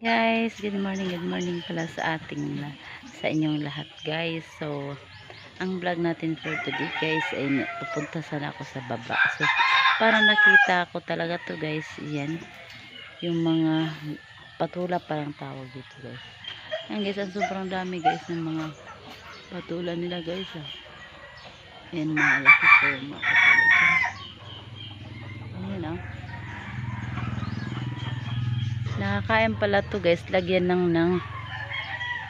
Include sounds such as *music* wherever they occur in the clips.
guys good morning good morning pala sa ating sa inyong lahat guys. So ang vlog natin for today guys ay pupunta sana ako sa baba. So para nakita ko talaga to guys yan yung mga patula parang tawag dito guys. Yan guys ang sobrang dami guys ng mga patula nila guys ah. yan mga laki po mga patula dyan. Nakakain pala to guys. Lagyan ng ng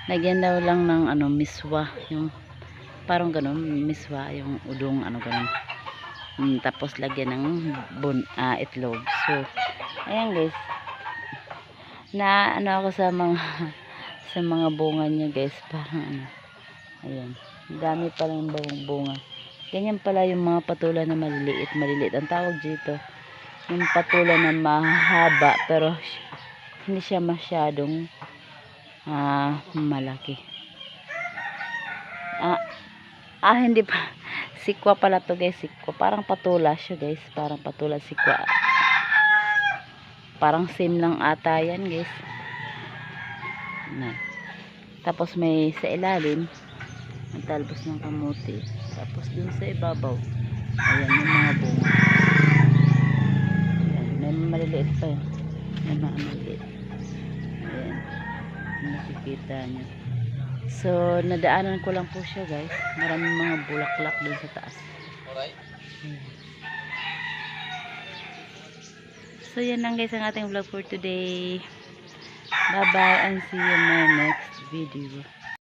lagyan daw lang ng ano miswa, yung parang ganun, miswa, yung udong ano ganun. Mm, tapos lagyan ng bun, ah, itlog. So, ayan guys. Na ano ako sa mga sa mga bunga niya guys, parang ano. Ayan. Dami pala yung bunga. Ganyan pala yung mga patula na maliliit, maliliit. Ang tawag dito, yung patula na mahaba pero hindi siya masyadong ah, malaki. Ah, ah, hindi pa. *laughs* Sikwa pala to guys, sikwa. Parang patula siya guys. Parang patula sikwa. Parang same lang ata yan guys. Na. Tapos may sa ilalim, ang talbos ng kamuti. Tapos dun sa ibabaw, ayan yung mga bunga. Ayan, may maliliit pa yun. May mga maliliit. Nakikita nyo. So, nadaanan ko lang po siya guys. Maraming mga bulaklak dun sa taas. Ayan. So, yan lang guys ang ating vlog for today. Bye-bye and see you in my next video.